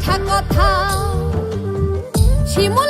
মিথ্যা কথা। শিমুল